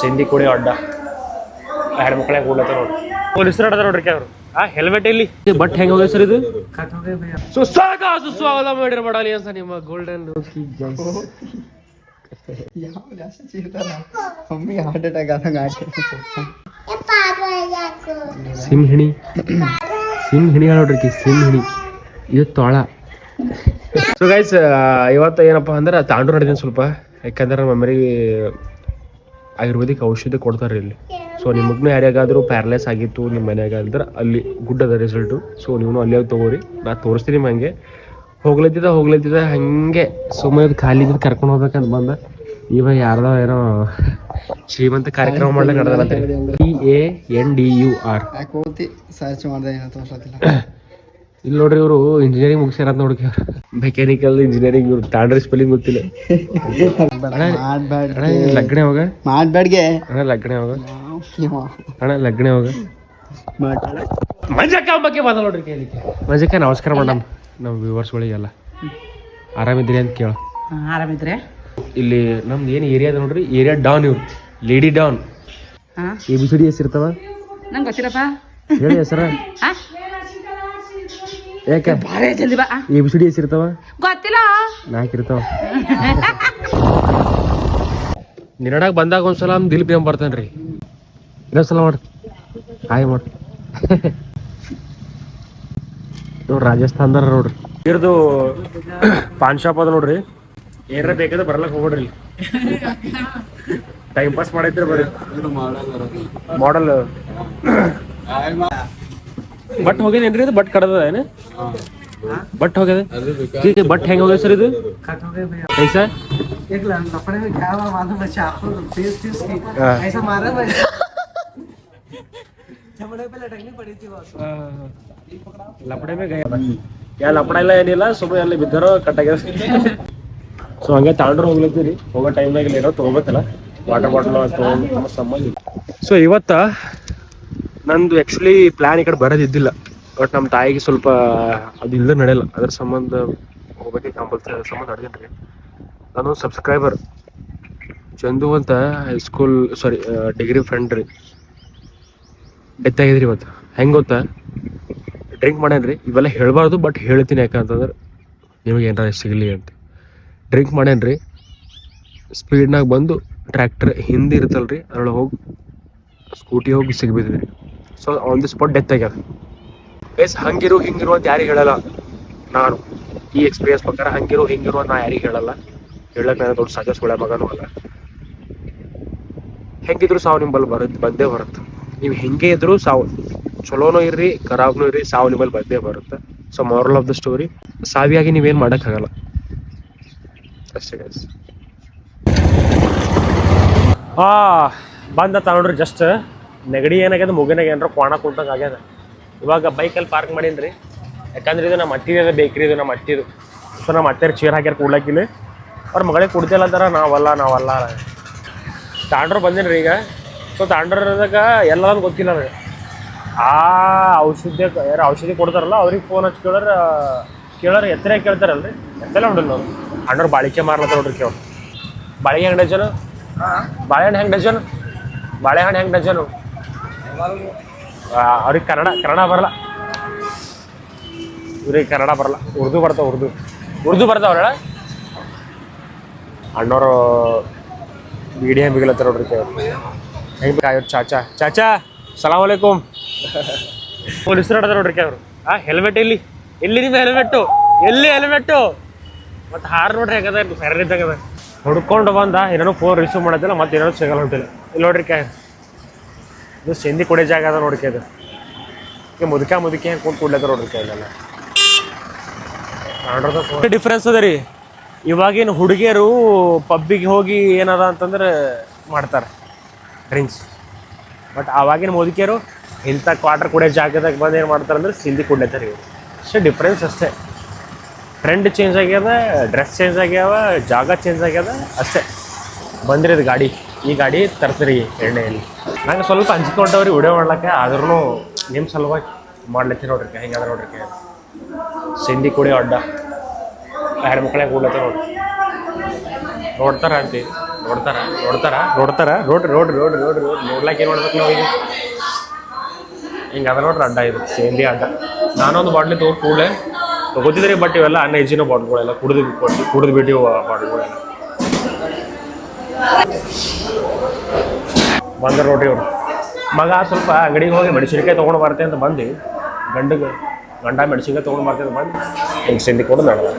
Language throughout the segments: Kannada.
ಸಿಂಧಿ ಕುಡಿ ಅಡ್ಡ. ಹೆಡ್ ಮಕ್ಕಳೇ ಕೂಡ್ಲತ್ತ ನೋಡ್ರಿ. ಪೊಲೀಸರು ಅಡ್ಡ ನೋಡ್ರಿ ಅವ್ರು. ಆ ಹೆಲ್ಮೆಟ್ ಇಲ್ಲಿ ಬಟ್ ಹೆಂಗ ಹೋಗಿ ಸರ್ ಇದು? ಸುಸ್ತಾಗ ಸಾಕು ಸ್ವಾಗತ ಮಾಡಿರ ಮಾಡಲಿ ಅಂತ ನಿಮ್ಮ ಗೋಲ್ಡನ್ ಲೋಕಿ ಹಾರ್ಟ್ ಸಿಂಹಿಣಿ. ಸಿಂಹಿಣಿ ನೋಡ್ರಿ ಸಿಂಹಿಣಿ. ಇದು ತೊಳ. ಸೊ ಗೈಸ್ ಇವತ್ತು ಏನಪ್ಪ ಅಂದ್ರೆ ತಾಂಡೂರು ನಡೆದೀನಿ ಸ್ವಲ್ಪ. ಯಾಕಂದ್ರೆ ನಮ್ಮ ಆಯುರ್ವೇದಿಕ್ ಔಷಧಿ ಕೊಡ್ತಾರೆ ಇಲ್ಲಿ. ಸೊ ನಿಮಗ್ನು ಯಾರ್ಯಾಗಾದ್ರೂ ಪ್ಯಾರಲೈಸ್ ಆಗಿತ್ತು ನಿಮ್ಮ ಮನೆಯಾಗಾದ್ರೆ ಅಲ್ಲಿ ಗುಡ್ಡದ ರಿಸಲ್ಟು ಸೊ ನೀವು ಅಲ್ಲಿ ತಗೋರಿ. ನಾ ತೋರಿಸ್ತೀನಿ ಹಂಗೆ ಹೋಗ್ಲತ್ತಿದ ಹೋಗ್ಲತ್ತಿದ ಹಂಗೆ ಸುಮ್ಮನೆ ಖಾಲಿ ಇದ್ದ ಕರ್ಕೊಂಡು ಹೋಗ್ಬೇಕಂತ ಬಂದ. ಇವಾಗ ಯಾರ್ದೋ ಏನೋ ಶ್ರೀಮಂತ ಕಾರ್ಯಕ್ರಮ ಮಾಡ್ಲಿಕ್ಕೆ ನಡೆದಂತ T A N D U R search ಮಾಡಿದೆ ಏನೋ ಇಲ್ಲಿ ನೋಡ್ರಿ ಇವರು ಇಂಜಿನಿಯರಿಂಗ್ ಮುಗಿಸ್ಯಾರ ಅಂತ ನೋಡ್ರಿ ಮೆಕ್ಯಾನಿಕಲ್ ಇಂಜಿನಿಯರಿಂಗ್ ಇವ್ರು ತಾಂಡ್ರಿ ಸ್ಪೆಲ್ಲಿಂಗ್ ಗೊತ್ತಿಲ್ಲ. ಲಗ್ನೆ ಅಣ್ಣ ಲಗ್ನ ಯಾವಾಗ? ಮಾಡ್ಬೇಡ್ಗೆ ಅಣ್ಣ ಲಗ್ನ ಯಾವಾಗ? ಅಣ್ಣ ಲಗ್ನ ಯಾವಾಗ? ಮಜಕ್ಕ ಬಗ್ಗೆ ಮಾತಾಡ ನೋಡ್ರಿ ಕೇಳಿಕ್ಕೆ ಮಜಕ್ಕ ನಮಸ್ಕಾರ ಮೇಡಮ್ ನಮ್ಮ ವ್ಯೂವರ್ಸ್ಗಳಿಗೆಲ್ಲ ಆರಾಮಿದ್ರಿ ಅಂತ ಕೇಳ. ಆರಾಮಿದ್ರೆ? ಇಲ್ಲಿ ನಮ್ದು ಏನು ಏರಿಯಾ ಅದ ನೋಡ್ರಿ? ಏರಿಯಾ ಡೌನ್ ಇವ್ರು. Lady down A B C D ಹೆಸರಿರ್ತಾವ ನಂಗೆ ಗೊತ್ತಿರಪ್ಪ ಹೇಳಿ ಹೆಸರ. ಯಾಕೆ? ಬಾರೇ ಜಲ್ದಿ ಬಾ ಎ ಬಿ ಸಿ ಡಿ ಹೆಸರಿರ್ತಾವ ಗೊತ್ತಿಲ್ಲ. ನಾಲ್ಕು ಇರ್ತಾವ. ನಿನ್ನಡಾಗ ಬಂದಾಗ ಒಂದ್ಸಲ ನಮ್ಮ ದಿಲ್ ಪ್ರೇಮ್ ಬರ್ತಾನ್ರಿ. ಇನ್ನೊಂದ್ಸಲ ಮಾಡ್ರಿ ಹಾಯ್ ಮಾಡ್ರಿ ನೋಡ್ರಿ ರಾಜಸ್ಥಾನದಾರ ನೋಡ್ರಿ. ಇವ್ರದ್ದು ಪಾನ್ ಶಾಪ್ ಅದ ನೋಡ್ರಿ. ಏನಾರ ಬೇಕಾದ್ರೆ ಬರ್ಲಕ್ ಹೋಗ್ಬಿಡ್ರಿ ಟೈಮ್ ಪಾಸ್ ಮಾಡಿದ್ರೆ ಬರ್ರಿ. ಮಾಡಲ್ ಬಟ್ ಹೋಗ್ಯದೇನ್ರಿ ಇದು? ಬಟ್ ಕಡದ ಏನು? ಬಟ್ ಹೋಗ್ಯದ ಈಗ ಬಟ್ ಹೆಂಗೆ ಹೋಗ್ಯದ ಸರ್ ಇದು? ಐ ಲಪಡ ಇಲ್ಲ, ಏನಿಲ್ಲ. ಸುಮ್ಮ ಅಲ್ಲಿ ಬಿದ್ದಾರೋ ಕಟ್ಟಾಗ್ಯದ ಸೊ ಹಂಗೆ ತಾಂಡ್ರು ಹೋಗ್ಲತ್ತೀರಿ. ಹೋಗೋ ಟೈಮ್ನಾಗ ಏನೋ ತೊಗೋಬೇಕಲ್ಲ. ವಾಟರ್ ಬಾಟಲ್ ತಗೊಂಡು ಸಂಬಂಧ ಸೊ ಇವತ್ತ ನಂದು ಆ್ಯಕ್ಚುಲಿ ಪ್ಲ್ಯಾನ್ ಈ ಕಡೆ ಬರೋದಿದ್ದಿಲ್ಲ. ಬಟ್ ನಮ್ಮ ತಾಯಿಗೆ ಸ್ವಲ್ಪ ಅದು ನಡೆಯಲ್ಲ. ಅದ್ರ ಸಂಬಂಧ ಹೋಗ್ಬೇಕು ಕಂಪಲ್ಸರಿ ಅದ್ರ ಸಂಬಂಧ ರೀ ನಾನು ಸಬ್ಸ್ಕ್ರೈಬರ್ ಚಂದು ಅಂತ high school sorry degree friend ರೀ. ಡೆತ್ ಆಗಿದ್ರಿ ಇವತ್ತು. ಹೆಂಗೆ ಗೊತ್ತಾ? ಡ್ರಿಂಕ್ ಮಾಡ್ಯಾನ್ರಿ ಇವೆಲ್ಲ ಹೇಳಬಾರ್ದು ಬಟ್ ಹೇಳ್ತೀನಿ ಯಾಕಂತಂದ್ರೆ ನಿಮಗೆ ಏನಾರ ಸಿಗಲಿ ಅಂತ. ಡ್ರಿಂಕ್ ಮಾಡ್ಯಾನ್ರಿ ಸ್ಪೀಡ್ನಾಗ ಬಂದು ಟ್ರ್ಯಾಕ್ಟರ್ ಹಿಂದೆ ಇರುತ್ತಲ್ರಿ. ಅದ್ರೊಳಗೆ ಹೋಗಿ ಸ್ಕೂಟಿ ಹೋಗಿ ಸಿಗ್ಬಿದ್ವಿ. So on the spot death ಆಗ್ಯದ ಬೇಸ್ ಹಂಗಿರು, ಹಿಂಗಿರು ಅಂತ ಯಾರಿಗೆ ಹೇಳಲ್ಲ? ನಾನು. ಈ ಎಕ್ಸ್ಪೀರಿಯನ್ಸ್ ಪ್ರಕಾರ ಹಂಗಿರು, ಹಿಂಗಿರು ಅಂತ ನಾ ಯಾರಿಗೆ ಹೇಳಲ್ಲ. ಹೇಳಕ್ ನಾನು ದೊಡ್ಡ ಸಜೆಸ್ಟ್ ಒಳ್ಳೆ ಮಗನೂ ಅಲ್ಲ. ಹೆಂಗಿದ್ರು ಸಾವು ನಿಂಬಲ್ಲಿ ಬರುತ್ತೆ ಬಂದೇ ಬರುತ್ತೆ ನೀವು ಹೆಂಗೆ ಇದ್ರು ಸಾವು, ಚಲೋನೂ ಇರ್ರಿ, ಖರಾಬ್ನೂ ಇರ್ರಿ, ಸಾವು ನಿಮ್ಮಲ್ಲಿ ಬಂದೇ ಬರುತ್ತೆ so moral of the story ಸಾವಿಯಾಗಿ ನೀವೇನು ಮಾಡೋಕ್ಕಾಗಲ್ಲ. ಅಷ್ಟೇ ಗೈಸ್ ಆ, ಬಂದ ನೋಡ್ರಿ ಜಸ್ಟ್ ನೆಗಡಿ ಏನಾಗ್ಯದ ಮುಗಿನಾಗ ಏನಾರ ಕೋಣ ಕುಂತಂಗೆ ಆಗ್ಯದ. ಇವಾಗ ಬೈಕಲ್ಲಿ ಪಾರ್ಕ್ ಮಾಡೀನಿ ಯಾಕಂದ್ರೆ ಇದು ನಮ್ಮ ಅಟ್ಟಿದ ಬೇಕ್ರಿ ಇದು ನಮ್ಮ ಅಟ್ಟಿದು ಸೊ ನಮ್ಮ ಅತ್ತೆಯರು ಚೇರ್ ಹಾಕ್ಯಾರ ಕೂಡ್ಲಾಕಿಲ್ಲ. ಅವ್ರ ಮಗಳಿಗೆ ಕುಡ್ತಿಲ್ಲ ಅಂತಾರ ನಾವಲ್ಲ ನಾವಲ್ಲ ತಾಂಡ್ರು ಬಂದಿನಿ ರೀ ಈಗ ಸೊ ತಾಂಡ್ರದಾಗ ಎಲ್ಲ ಗೊತ್ತಿಲ್ಲ ನನಗೆ. ಆ ಔಷಧಿ ಯಾರು ಔಷಧಿ ಕೊಡ್ತಾರಲ್ಲ ಅವ್ರಿಗೆ ಫೋನ್ ಹಚ್ಚಿ ಕೇಳೋರ ಕೇಳೋರು ಎತ್ತರ ಕೇಳ್ತಾರಲ್ರಿ. ಎತ್ತಲ್ಲ ಹೊಡಿಲ್ಲ ನಾವು ಅಣ್ಣವ್ರು ಬಾಳಿಕೆ ಮಾರ್ಲತ್ತ ನೋಡ್ರಿ ಕೇಳಿ ಬಾಳೆಹಣ್ಣು ಹೆಂಗೆ ಡಜನು? ಬಾಳೆಹಣ್ಣು ಹೆಂಗೆ ಡಜನು? ಬಾಳೆಹಣ್ಣು ಹೆಂಗೆ ಡಜನು? ಅವ್ರಿಗೆ ಕನ್ನಡ ಕನ್ನಡ ಬರಲ್ಲ. ಇವ್ರಿಗೆ ಕನ್ನಡ ಬರಲ್ಲ. ಉರ್ದು ಬರ್ತಾವ, ಉರ್ದು. ಉರ್ದು ಬರ್ತಾವ್ರ ಅಣ್ಣವರು ಮೀಡಿಯಂ ಬಿಗ್ಲತ್ತಾರ ನೋಡ್ರಿ ಹೆಂಗೆ ಬೇಕಾಗಿರ್ ಚಾಚಾ? ಚಾಚಾ ಸಲಾಮ್ ಅಲೈಕುಮ್. ಪೊಲೀಸರು ನಡೆದ ನೋಡ್ರಿ ಅವ್ರು. ಆ ಹೆಲ್ಮೆಟ್ ಎಲ್ಲಿ? ಎಲ್ಲಿ ನಿಮ್ಮ ಹೆಲ್ಮೆಟ್ಟು ಎಲ್ಲಿ ಹೆಲ್ಮೆಟ್ಟು ಮತ್ತೆ ಹಾರ್ ನೋಡ್ರಿ ಹೆಂಗದ? ಫೆರರ್ ಇದ್ದಂಗದ. ಹುಡ್ಕೊಂಡು ಬಂದ, ಏನೇನೋ ಫೋನ್ ರಿಸೀವ್ ಮಾಡೋದಿಲ್ಲ ಮತ್ತೆ ಏನೇನೋ ಸಿಗಲ್ಲ ಹೊಂಟಿಲ್ಲ ಇಲ್ಲಿ ನೋಡ್ರಿ ಕ್ಯಾ ಇದು ಸೆಂದಿ ಕೊಡೋ ಜಾಗ ಅದ ನೋಡ್ಕೆ ಅದು. ಈಗ ಮುದುಕ ಮುದುಕಿ ಹೆಂಗೆ ಕುಂತು ಕೊಡ್ಲತ್ತ ನೋಡ್ರಿ ಇಲ್ಲೆಲ್ಲ ಡಿಫ್ರೆನ್ಸ್ ಅದ ರೀ. ಇವಾಗಿನ ಹುಡುಗಿಯರು ಪಬ್ಬಿಗೆ ಹೋಗಿ ಏನದ ಅಂತಂದ್ರೆ ಮಾಡ್ತಾರೆ. ಡ್ರಿಂಕ್ಸ್ ಬಟ್ ಆವಾಗಿನ ಮುದುಕಿಯರು ಇಂಥ ಕ್ವಾರ್ಟರ್ ಕುಡಿಯೋ ಜಾಗದಾಗ ಬಂದು ಏನು ಮಾಡ್ತಾರೆ ಅಂದ್ರೆ ಸಿಂಧಿ ಕುಡ್ಲತ್ತಾರ ಇವರು ಅಷ್ಟೇ ಡಿಫ್ರೆನ್ಸ್ ಅಷ್ಟೇ. ಟ್ರೆಂಡ್ ಚೇಂಜ್ ಆಗ್ಯದ ಡ್ರೆಸ್ ಚೇಂಜ್ ಆಗ್ಯಾವ, ಜಾಗ ಚೇಂಜ್ ಆಗ್ಯದ ಅಷ್ಟೇ. ಬಂದಿರೋದು ಗಾಡಿ. ಈ ಗಾಡಿ ತರ್ತೀರಿ ಎಣ್ಣೆಯಲ್ಲಿ ನಂಗೆ ಸ್ವಲ್ಪ ಹಂಚ್ಕೊಂಡವ್ರಿ ವಿಡಿಯೋ ಮಾಡ್ಲಕ್ಕೆ ಆದ್ರೂ ನಿಮ್ಮ ಸಲುವಾಗಿ ಮಾಡ್ಲತ್ತಿ ನೋಡ್ರಿ ಹೆಂಗದ ನೋಡ್ರಿ ಸಿಂಧಿ ಕುಡಿಯೋ ಅಡ್ಡ. ಎರಡು ಮಕ್ಕಳೇ ಕೂಡ್ಲತ್ತ ನೋಡ್ರಿ. ನೋಡ್ತಾರ ಅಂತೀವಿ ನೋಡ್ತಾರ ನೋಡ್ತಾರ? ನೋಡ್ತಾರ? ನೋಡ್ರಿ ನೋಡ್ರಿ ನೋಡ್ರಿ ನೋಡ್ರಿ ನೋಡ್ರಿ. ನೋಡ್ಲಾಕ ಏನು ಮಾಡ್ಬೇಕು ನಾವು ಈಗ ಹಿಂಗೆ ಅದ ನೋಡ್ರಿ ಅಡ್ಡ ಇದು, ಸೇಂದಿ ಅಡ್ಡ. ನಾನೊಂದು ಬಾಟ್ಲಿ ತೊಗೊಂಡು ಕೂಡಲೇ. ಗೊತ್ತಿದ್ರಿ ಬಟ್ ಇವೆಲ್ಲ ಅನ್ನ ಹೆಚ್ಚಿನ ಬಾಟ್ಲ್ಗಳೆಲ್ಲ ಕುಡಿದು ಕುಡಿದು ಬಿಟ್ಟಿವ ಬಾಟ್ಲ್ಗಳೆಲ್ಲ. ಬಂದ ನೋಡ್ರಿ ಅವರು ಮಗ ಸ್ವಲ್ಪ ಅಂಗಡಿಗೆ ಹೋಗಿ ಮೆಣಸಿನ್ಕಾಯಿ ತೊಗೊಂಡು ಬರ್ತೆ ಅಂತ ಬಂದು, ಗಂಡಗೆ ಗಂಡ ಮೆಣಸಿನ್ಕಾಯಿ ತೊಗೊಂಡು ಬರ್ತೆ ಅಂತ ಬಂದು, ಹಿಂಗೆ ಸಿಂಧಿ ಕೊಡು ನಡೆದ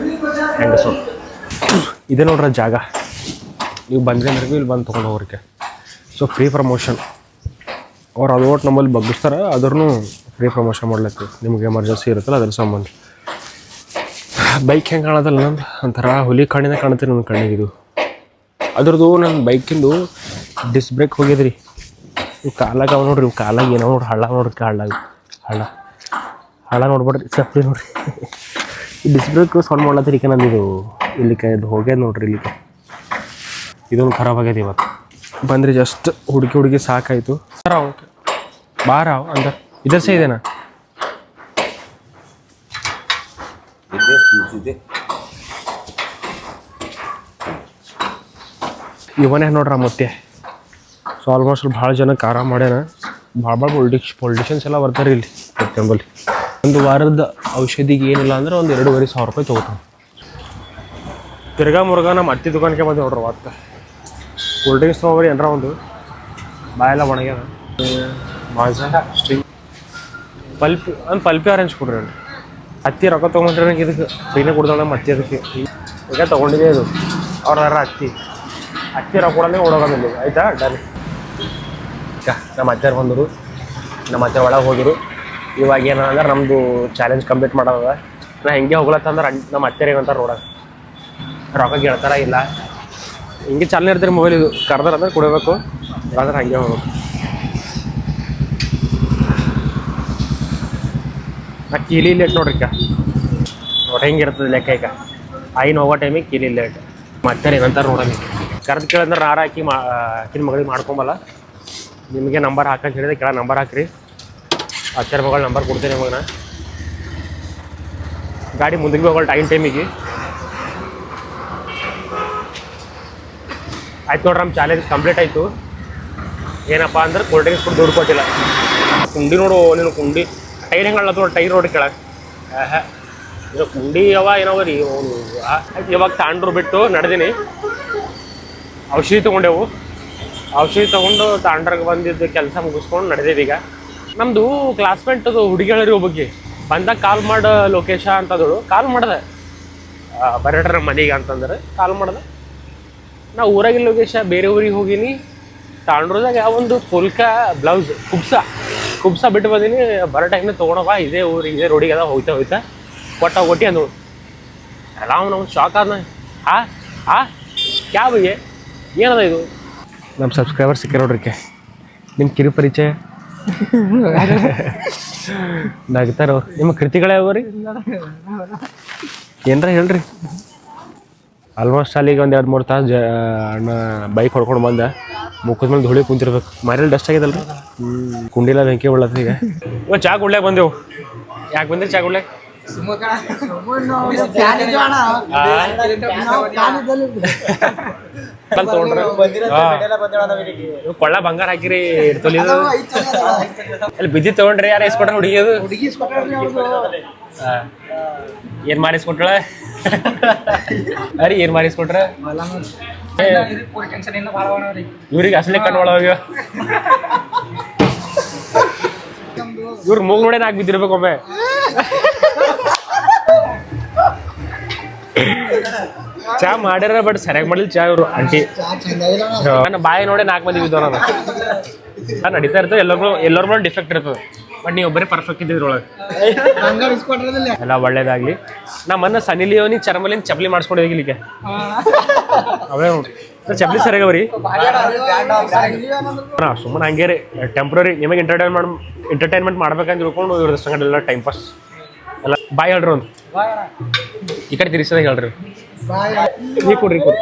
ಹೆಂಗಸು. ಇದೆ ನೋಡ್ರ ಜಾಗ. ನೀವು ಬಂದ್ರೆ ಅಂದ್ರೆ ಇಲ್ಲಿ ಬಂದು ತೊಗೊಂಡು ಹೋಗ್ರಿಕೆ ಸೊ ಫ್ರೀ ಪ್ರಮೋಷನ್ ಅವ್ರು ಅದು ಒಟ್ಟು ನಮ್ಮಲ್ಲಿ ಬಗ್ಗಿಸ್ತಾರೆ ಅದ್ರೂ ಫ್ರೀ ಪ್ರಮೋಷನ್ ಮಾಡ್ಲತ್ತೀವಿ ನಿಮ್ಗೆ ಎಮರ್ಜೆನ್ಸಿ ಇರುತ್ತಲ್ಲ, ಅದ್ರ ಸಂಬಂಧ. ಬೈಕ್ ಹೆಂಗೆ ಕಾಣೋದಲ್ಲ ನಂದು? ಒಂಥರ ಹುಲಿ ಕಣ್ಣಿನ ಕಾಣುತ್ತೆ ನನ್ನ ಕಣ್ಣಿಗೆ ಇದು. ಅದ್ರದ್ದು ನನ್ನ ಬೈಕಿಂದು ಡಿಸ್ ಬ್ರೇಕ್ ಹೋಗಿದ್ರಿ. ಇವು ಕಾಲಾಗ ಅವ ನೋಡ್ರಿ ಇವು ಕಾಲಾಗ ಏನೋ ನೋಡ್ರಿ ಹಳ್ಳ ನೋಡ್ರಿ ಕಾಲಾಗ ಹಳ್ಳ. ಹಳ್ಳ. ನೋಡ್ಬೇಡ್ರಿ ಚಪ್ಪಲಿ ನೋಡ್ರಿ. ಈ ಡಿಸ್ ಮಾಡ್ಲತ್ತೀರಿ ಈಗ ನಂದು ಇದು ಇಲ್ಲಿಕ್ಕೆ ಇದು ಹೋಗ್ಯದ ನೋಡ್ರಿ ಇಲ್ಲಿಗೆ ಇದೊಂದು ಖರಾಬ್ ಆಗ್ಯದ ಇವತ್ತು ಬಂದ್ರಿ ಜಸ್ಟ್ ಹುಡುಗಿ ಹುಡುಗಿ ಸಾಕಾಯ್ತು. ಬಾರ ಬಾರಾವ್ ಅಂದ. ಇದರ ಸೇ ಇದೆನಾ ಇವನೇ ನೋಡ್ರ ಮತ್ತೆ. ಸೊ ಆಲ್ಮೋಸ್ಟ್ ಭಾಳ ಜನಕ್ಕೆ ಆರಾಮ್ ಮಾಡ್ಯಾನ. ಭಾಳ ಭಾಳ ಪೊಲಿಟಿಕ್ಸ್ ಪೊಲಿಟಿಷಿಯನ್ಸ್ ಎಲ್ಲ ಬರ್ತಾರೆ ಇಲ್ಲಿ ಟೆಂಬಲ್ಲಿ ಒಂದು ವಾರದ ಔಷಧಿಗೆ ಏನಿಲ್ಲ ಅಂದ್ರೆ ಒಂದು ಎರಡೂವರೆ ಸಾವಿರ ರೂಪಾಯಿ ತೊಗೋತಾನೆ. ತಿರ್ಗಾ ಮುರ್ಗಾ ನಮ್ಮ ಅತ್ತಿ ದುಕಾನ್ಗೆ ಬಂದು ನೋಡ್ರಿ ಅವತ್ತು. ಕೂಲ್ ಡ್ರಿಂಕ್ಸ್ ತೊಗೊಬರಿ ಏನಾರ ಒಂದು ಬಾಯೆಲ್ಲ ಒಣಗ್ಯದ ಮಾಜಾ ಪಲ್ಪಿ ಒಂದು ಪಲ್ಪಿ ಆರೆಂಜ್ ಕೊಡ್ರಿ ಅತ್ತಿ ಹತ್ತಿ ರೊಕ್ಕ ತೊಗೊಂಡ್ರೆ ನನಗೆ ಇದಕ್ಕೆ ಫ್ರೀನೇ ನಮ್ಮ ಅತ್ತಿ ಅದಕ್ಕೆ. ಈಗ ತೊಗೊಂಡಿದೆ ಇದು. ಅವ್ರ ಅತ್ತಿ. ಅತ್ತಿ ರೊಕ್ಕ ಕೊಡೋದೇ ಓಡೋಗೋದಿಲ್ಲ ಆಯ್ತಾ? ಡನ್ ನಮ್ಮ ಅಜ್ಜಾರು ಬಂದರು ನಮ್ಮ ಅಜ್ಜಾರು ಒಳಗೆ ಹೋದರು. ಇವಾಗ ಏನಂದ್ರೆ ನಮ್ಮದು ಚಾಲೆಂಜ್ ಕಂಪ್ಲೀಟ್ ಮಾಡೋದ ನಾ ಹಿಂಗೆ ಹೋಗ್ಲತ್ತಂದ್ರೆ ನಮ್ಮ ಅತ್ತೆ ಏನಂತಾರೆ ನೋಡೋಕೆ ರೊಕ್ಕ ಕೇಳ್ತಾರ ಇಲ್ಲ. ಹಿಂಗೆ ಚಾಲನೆ ಇರ್ತೀರಿ ಮೊಬೈಲ್ ಇದು. ಕರೆದ್ರೆ ಅಂದ್ರೆ ಕೊಡಬೇಕು. ಇಲ್ಲಾಂದ್ರೆ ಹಂಗೆ ಹೋಗ್ಬೇಕು. ನಾ ಕೀಲಿ ಲೇಟ್ ನೋಡ್ರಿ ಅಕ್ಕ ನೋಡಿ ಹೆಂಗಿರ್ತದೆ ಲೆಕ್ಕ ಈಗ. ಐನ್ ಹೋಗೋ ಟೈಮಿಗೆ ಕೀಲಿ ಲೇಟ್ ಮತ್ತೆ ಏನಂತಾರೆ ನೋಡಮಿ ಕರೆದು ಕೇಳಿದ್ರೆ ನಾರ ಹಾಕಿ ಮಾ ಆಕಿನ ಮಗಳಿಗೆ ಮಾಡ್ಕೊಂಬಲ್ಲ. ನಿಮಗೆ ನಂಬರ್ ಹಾಕಂತ ಹೇಳಿದೆ ಕೆಳ ನಂಬರ್ ಹಾಕ್ರಿ. ಹತ್ತಾರು ಮಗಳ ನಂಬರ್ ಕೊಡ್ತೀನಿ ಮಗನ ಗಾಡಿ ಮುಂದಕ್ಕೆ ಹೋಗೋ ಟೈಮ್ ಟೈಮಿಗೆ ಆಯ್ತು ನೋಡ್ರಿ ನಮ್ಮ ಚಾಲೆಂಜ್ ಕಂಪ್ಲೀಟ್ ಆಯಿತು. ಏನಪ್ಪ ಅಂದ್ರೆ ಕೋಲ್ಡ್ ಡ್ರಿಂಕ್ಸ್ ಕೊಟ್ಟು ದುಡ್ಡು ಕೊಟ್ಟಿಲ್ಲ. ಕುಂಡಿ ನೋಡು ನೀನು ಕುಂಡಿ. ಟೈರ್ ಹೆಂಗೆ ನೋಡು ಟೈರ್ ನೋಡಿ ಕೆಳಗೆ. ಆಹಾ. ಇದು ಕುಂಡಿ ಅವ ಏನವ ರೀ? ಇವಾಗ ತಾಂಡ್ರು ಬಿಟ್ಟು ನಡೆದೀನಿ. ಔಷಧಿ ತೊಗೊಂಡೆವು. ಔಷಧಿ ತಗೊಂಡು ತಾಂಡ್ರಿಗೆ ಬಂದಿದ್ದು ಕೆಲಸ ಮುಗಿಸ್ಕೊಂಡು ನಡೆದಿದ್ದು ಈಗ. ನಮ್ಮದು ಕ್ಲಾಸ್ಮೇಟದು ಹುಡುಗಿಯಳರಿ ಬಗ್ಗೆ ಬಂದಾಗ ಕಾಲ್ ಮಾಡೋ ಲೊಕೇಶ ಅಂತದಳು. ಕಾಲ್ ಮಾಡ್ದೆ. ಬರಡ್ರ ಮನೆಗೆ ಅಂತಂದ್ರೆ ಕಾಲ್ ಮಾಡ್ದೆ. ನಾ ಊರಾಗಿನ ಲೊಕೇಶ, ಬೇರೆ ಊರಿಗೆ ಹೋಗೀನಿ. ತಾಂಡ್ರದಾಗ ಯಾವೊಂದು ಪುಲ್ಕ, ಬ್ಲೌಸ್, ಕುಬ್ಸ. ಕುಬ್ಸ ಬಿಟ್ಟು ಬಂದೀನಿ. ಬರೋ ಟೈಮ್ನ ತೊಗೊಂಡವ ಇದೇ ಊರಿಗೆ ಇದೇ ರೋಡಿಗೆ ಅದ ಹೋಗ್ತಾ ಹೋಗ್ತಾ. ಕೊಟ್ಟ ಕೊಟ್ಟಿ ಅಂದಳು. ಎಲ್ಲ ಅವ್ನು ಶಾಕ್ ಆದ ಆ ಆ ಕ್ಯಾ ಬಯ್ಯೆ ಏನದ ಇದು? ನಮ್ಮ ಸಬ್ಸ್ಕ್ರೈಬರ್ ಸಿಕ್ಕ ನೋಡ್ರಿಕೆ ನಿಮ್ಮ ಕಿರು ಪರಿಚಯ? ನಗ್ತಾರ? ಅವ್ರು ನಿಮ್ಮ ಕೃತಿಗಳೇ ಅವ ರೀ? ಏನ್ರ ಹೇಳ್ರಿ. ಆಲ್ಮೋಸ್ಟ್ ಅಲ್ಲಿಗೆ ಒಂದು ಎರಡು ಮೂರು ತಾಸು ಜ ಅಣ್ಣ ಬೈಕ್ ಹೊಡ್ಕೊಂಡು ಬಂದ. ಮುಖದ ಮೇಲೆ ಧೂಳಿ ಕುಂತಿರ್ಬೇಕು. ಮನೇಲಿ ಡಸ್ಟ್ ಆಗಿದಲ್ರಿ? ಹ್ಞೂ ಕುಂಡಿಲ್ಲ ಬೆಂಕಿ ಉಳ್ಳತ್ತ ಈಗ. ಇವಾಗ ಚಾ ಕುಡ್ಲಾಕ್ ಬಂದೆವು. ಯಾಕೆ ಬಂದ್ರಿ ಚಾ ಕುಡ್ಲಾಕ್ ಕಲ್ ತೊಗೊಂಡ್ರೆ. ಕೊಳ್ಳ ಬಂಗಾರ ಹಾಕಿರಿ ತೊಲಿದು ಅಲ್ಲಿ ಬಿದ್ದಿ ತಗೊಂಡ್ರಿ ಯಾರು ಎಸ್ಕೊಟ್ರ ಹುಡುಗಿಯದು. ಏನ್ ಮಾಡಿಸ್ಕೊಟ್ರ ಅರಿ ಏನ್ ಮಾಡಿಸ್ಕೊಟ್ರ ಇವ್ರಿಗೆ ಅಸಲಿ ಕಣ್ಣು ಒಳಗ. ಇವ್ರ ಮೂಗ್ ನೋಡೇ ನಾಕ್ ಬಿದ್ದಿರ್ಬೇಕು ಒಮ್ಮೆ. ಚಾ ಮಾಡ್ಯಾರ ಬಟ್ ಸರಿಯಾಗಿ ಮಾಡಿಲ್ಲ. ಚಾ ಇವ್ರು ಆಂಟಿ. ಬಾಯಿ ನೋಡಿ ನಾಲ್ಕು ಮಂದಿ ಬಿದ್ದವ ನಾನು. ನಾನು ನಡೀತಾ ಇರ್ತದೆ ಎಲ್ಲರಿಗೂ ಎಲ್ಲರಿಗೂ ಮೇಲೆ ಡಿಫೆಕ್ಟ್ ಇರ್ತದೆ. ಬಟ್ ನೀವು ಒಬ್ಬರೇ ಪರ್ಫೆಕ್ಟ್ ಇದ್ದಿದ್ರೊಳಗೆ ಎಲ್ಲ ಒಳ್ಳೇದಾಗ್ಲಿ. ನಮ್ಮನ್ನ ಸನಿ ಲಿಯೋನಿ ಚರ್ಮಲಿಂದ ಚಪ್ಪಲಿ ಮಾಡಿಸ್ಕೊಂಡಿದ್ದೀವಿ ಇಲ್ಲಿಗೆ. ಅವೇ ನೋಡಿ. ಸರಿಯಾಗ ನಾ ಸುಮ್ಮನೆ ಹಂಗೆ ರೀ ಟೆಂಪ್ರರಿ ನಿಮಗೆ ಎಂಟರ್ಟೈನ್ ಮಾಡಿ ಎಂಟರ್ಟೈನ್ಮೆಂಟ್ ಮಾಡ್ಬೇಕಂತ ತಿಳ್ಕೊಂಡು ಇವ್ರ ಸಂಗಡೆಲ್ಲ ಟೈಮ್ ಪಾಸ್ ಎಲ್ಲ ಬಾಯ್ ಹೇಳ್ರಿ ಒಂದು. ಈ ಕಡೆ ತಿರ್ಸದಾಗ ಹೇಳ್ರಿ. ನೀ ಕೊಡ್ರಿ ಕೊಡ್ರಿ.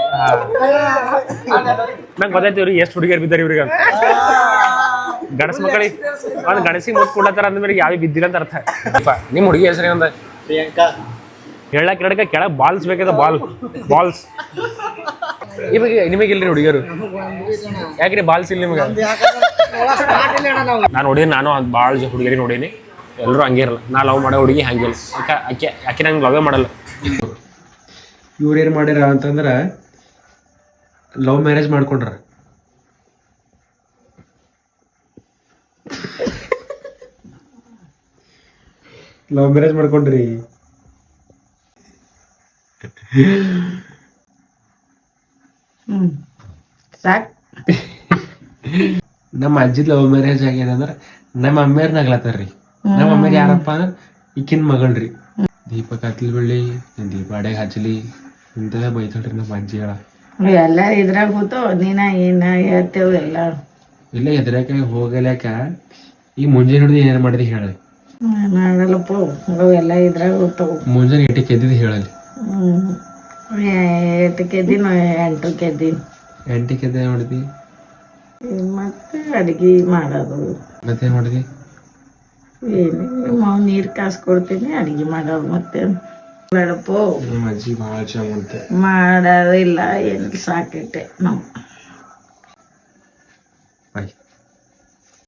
ನಂಗೆ ಗೊತ್ತಾಯ್ತು ಎಷ್ಟು ಹುಡುಗಿಯರು ಬಿದ್ದಾರೆ ಇವ್ರಿಗೆ ಅಂತ. ಮಕ್ಕಳಿ ಮಕ್ಕಳಿಗೆ ಒಂದು ಗಣಸಿಗೆ ಮುಟ್ ಕೊಡ್ಲತ್ತಾರ ಅಂದ್ಮೇಲೆ ಯಾವ ಬಿದ್ದಿಲ್ಲ ಅಂತ ಅರ್ಥ. ನಿಮ್ಮ ಹುಡುಗಿ ಹೆಸರು ಏನಂದ? ಪ್ರಿಯಾಂಕಾ. ಹೇಳಕ್ ಹೇಳಕ್ಕೆ ಕೆಳಗೆ ಬಾಲ್ಸ್ ಬೇಕಾದ ಬಾಲ್ ಬಾಲ್ಸ್ ಇವಾಗ ನಿಮಗಿಲ್ರಿ ಹುಡುಗಿಯರು? ಯಾಕ್ರಿ ಬಾಲ್ಸ್ ಇಲ್ಲ ನಿಮಗೆ? ನಾನು ನೋಡಿದ್ರೆ ನಾನು ಭಾಳ ಹುಡುಗಿರಿ ನೋಡೀನಿ ಎಲ್ಲರೂ ಹಂಗೆ ಇರಲ್ಲ. ನಾ ಲವ್ ಮಾಡೋ ಹುಡುಗಿ ಹಂಗಿಲ್ಲ ಯಾಕೆ ಆಕೆ ಆಕೆ ನಂಗೆ ಲವೇ ಮಾಡಲ್ಲ. ಇವ್ರು ಏನು ಮಾಡ್ಯಾರ ಅಂತಂದ್ರೆ ಲವ್ ಮ್ಯಾರೇಜ್ ಮಾಡ್ಕೊಂಡ್ರ. ಲವ್ ಮ್ಯಾರೇಜ್ ಮಾಡ್ಕೊಂಡ್ರಿ. ಸಾಕ್. ನಮ್ಮ ಅಜ್ಜಿದ್ ಲವ್ ಮ್ಯಾರೇಜ್ ಆಗ್ಯದ ಅಂದ್ರ ನಮ್ಮ ಅಮ್ಮೇರ್ ನಗ್ಲತ್ತಾರ್ರಿ. ನಮ್ಮ ಅಮ್ಮಿಯರ್ ಯಾರಪ್ಪ ಅಂದ್ರೆ ಈಕಿನ ಮಗಳ್ರಿ. ದೀಪ ಕತ್ಲಿ ಬಳ್ಳಿ ದೀಪ ಅಡೆಗೆ ಹಚ್ಚಲಿ ಇಂಥವೇ ಬೈತಾಳ್ರಿ ನಮ್ಮ ಅಜ್ಜಿಗಳ. ಎಲ್ಲ ಇದ್ರಾಗ ಹೋತು ನೀನ ಏನ ಹೇಳ್ತೇವ ಎಲ್ಲ. ಇಲ್ಲ ಎದ್ರಾಕ ಹೋಗಲ್ಯಾಕ? ಈ ಮುಂಜಾನೆ ಹಿಡಿದು ಏನಾರು ಮಾಡಿದ್ರಿ ಹೇಳಿ. ಮಾಡಲ್ಲಪ್ಪ ಎಲ್ಲ ಇದ್ರಾಗ ಹೋಗ್ತಾವ ಮುಂಜಾನೆ ಏಟಕ್ಕೆ ಎದ್ದಿದ್ದು ಹೇಳಲಿ ಎಂಟು ಕೆದಿನ ಎಂಟು ಕೆದಿನ ಎಂಟಕ್ಕೆ ಎದ್ದೆ ಮಾಡಿದಿ? ಮತ್ತೆ ಅಡ್ಗೆ ಮಾಡೋದು. ಮತ್ತೇನು ಮಾಡಿದಿ? ಏನು ನೀರು ಕಾಸ್ಕೊಡ್ತೀನಿ ಅಡಿಗೆ ಮಾಡೋದು ಮತ್ತೆ. ಬೇಡಪ್ಪ ನಮ್ಮ ಅಜ್ಜಿ ಭಾಳ ಚೆನ್ನಾಗಿ ಮಾಡೋದಿಲ್ಲ ಏನು ಸಾಕೈತೆ ನಾವು ಬಾಯ್